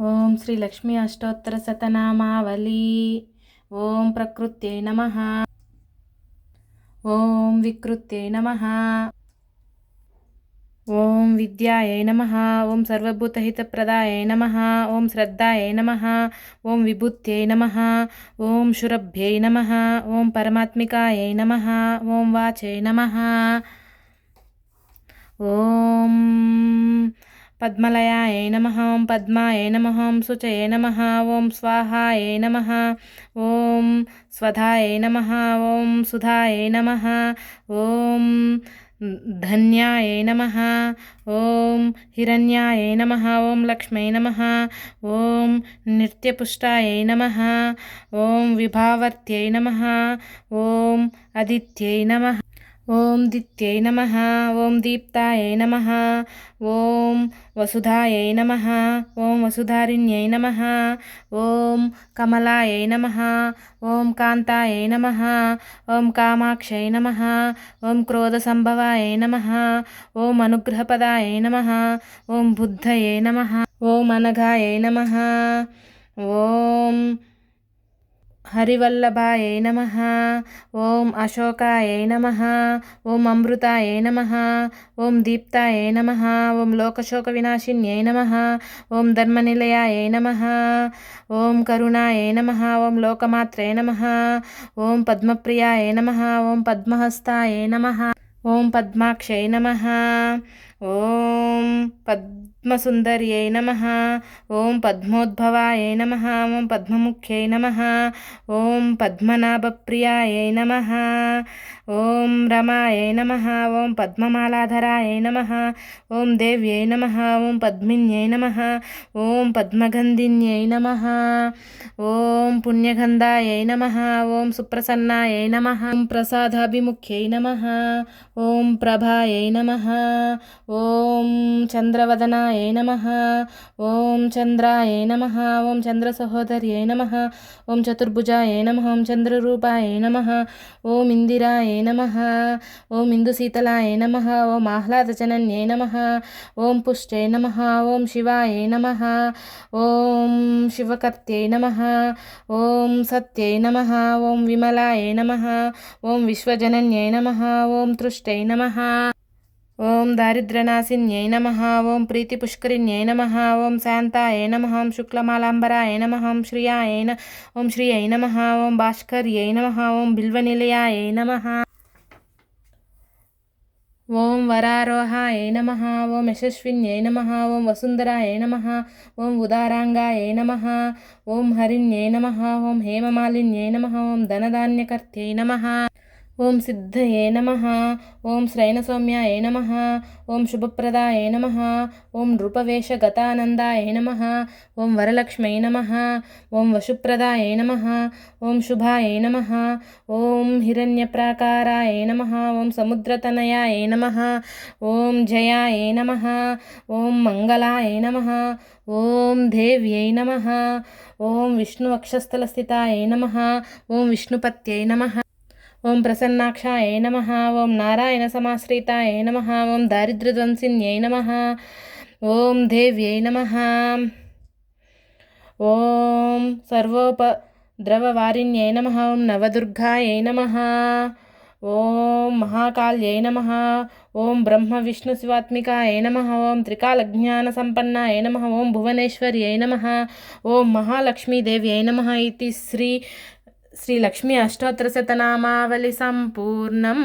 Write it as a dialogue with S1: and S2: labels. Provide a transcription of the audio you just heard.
S1: ఓం శ్రీ లక్ష్మీ అష్టోత్తర శతనామావళి. ఓం ప్రకృత్యై నమ. ఓం వికృత్యై నమ. ఓం విద్యాయై నమ. ఓం సర్వభూతహితప్రదాయై నమ. ఓం శ్రద్ధాయై నమ. ఓం విభూత్యై నమ. ఓం శురభ్యై నమ. ఓం పరమాత్మికాయై నమ. ఓం వాచై నమ. ఓం పద్మలయాయ నమ ఓం పద్మాయ నమ ఓం శుచయ నమ ఓం స్వాహాయ నమ ఓం స్వధాయ నమ ఓం సుధాయ నమ ఓం ధన్యాయ నమ ఓం హిరణ్యాయ నమ ఓం లక్ష్మై నమ ఓం నిత్యపుష్టాయ నమ ఓం విభావర్త్యై నమ ఓం అదిత్యై నమ ఓం దిత్యై నమ ఓం దీప్తాయై నమ ఓం వసుధాయై నమ ఓం వసుధారిణ్యై నమ ఓం కమలాయై నమ ఓం కాంతాయై నమ ఓం కామాక్షై నమ ఓం క్రోధసంభవాయ నమ ఓం అనుగ్రహపదాయ నమ ఓం బుద్ధయై నమ ఓం అనఘాయై నమ ఓం హరివల్లభాయ నమ ఓం అశోకాయ నమ ఓం అమృతాయ నమ ఓం దీప్తాయ నమ ఓం లోకశోక వినాశిన్యై నమ ఓం ధర్మనిలయాయ నమ ఓం కరుణాయ నమ ఓం లోకమాత్రే నమ ఓం పద్మప్రియాయ నమ ఓం పద్మహస్తాయ నమ ఓం పద్మాక్షై నమ ఓం పద్మసుందర్యై నమ. ఓం పద్మోద్భవాయ నమ. ఓం పద్మముఖ్యై నమ. ఓం పద్మనాభప్రియాయ నమ. ఓం రమాయ నమ ఓం పద్మమాలాధరాయ నమ ఓం దేవ్యై నమ ఓం పద్మిన్యై నమ ఓం పద్మగంధిన్యై నమ ఓం పుణ్యగంధాయ నమ ఓం సుప్రసన్నాయ నమ ఓం ప్రసాదాభిముఖ్యై నమ ఓం ప్రభాయై నమ ఓం చంద్రవదనాయ నమ ఓం చంద్రాయ నమ ఓం చంద్ర సహోదర్యై నమ ఓం చతుర్భుజాయ నమ ఓం చంద్రరూపాయ నమ ఓం ఇందిరాయ నమ. ఓం ఇందుశీతలాయ నమ. ఓం ఆహ్లాదజనన్యై నమ. ఓం పుష్టే నమ. ఓం శివాయ నమ. ఓం శివకర్త్యై నమ. ఓం సత్యై నమ. ఓం విమలాయ నమ. ఓం విశ్వజనన్యై నమ. ఓం తృష్టై నమ. ఓం దారిద్రనాశిన్యై నమ ఓం ప్రీతి పుష్కరిణ్యై నమ ఓం శాంతాయ నమ ఓం శుక్లమాలాంబరాయ నమ ఓం శ్రియాయ ఓం శ్రియై నమ ఓం భాస్కర్యై నమ ఓం బిల్వనిలయాయ నమ ఓం వరారోహాయ నమ ఓం యశస్విన్యై నమ ఓం వసుంధరాయ నమ ఓం ఉదారాంగాయ నమ ఓం హరిణ్యై నమ ఓం హేమమాలిన్యై నమ ఓం ధనధాన్యకర్త్యై నమ ఓం సిద్ధయే నమ ఓం శ్రైనసౌమ్యాయ నమ ఓం శుభప్రదాయ నమ ఓం నృపవేషగతానందాయ నమ ఓం వరలక్ష్మై నమ ఓం వశుప్రదాయ నమ ఓం శుభాయ నమ ఓం హిరణ్యప్రాకారాయ నమ ఓం సముద్రతనయాయ నమ ఓం జయాయ నమ ఓం మంగళాయ నమ ఓం దేవ్యై నమ ఓం విష్ణువక్షస్థలస్థితాయ నమ ఓం విష్ణుపత్యై నమ ఓం ప్రసన్నాక్షాయ నమ ఓం నారాయణ సమాశ్రితాయ నమ ఓం దారిద్ర్యధ్వంసిన్యై నమ ఓం దేవ్యై నమ ఓం సర్వోపద్రవవారిణ్యై నమ ఓం నవదుర్గాయై నమ ఓం మహాకాళ్యై నమ ఓం బ్రహ్మ విష్ణు శివాత్మికాయ నమ ఓం త్రికాలజ్ఞానసంపన్నాయ నమ ఓం భువనేశ్వర్యై నమ ఓం మహాలక్ష్మీదేవ్యై నమ ఇది శ్రీ శ్రీలక్ష్మి అష్టోత్తర శతనామావళి సంపూర్ణం.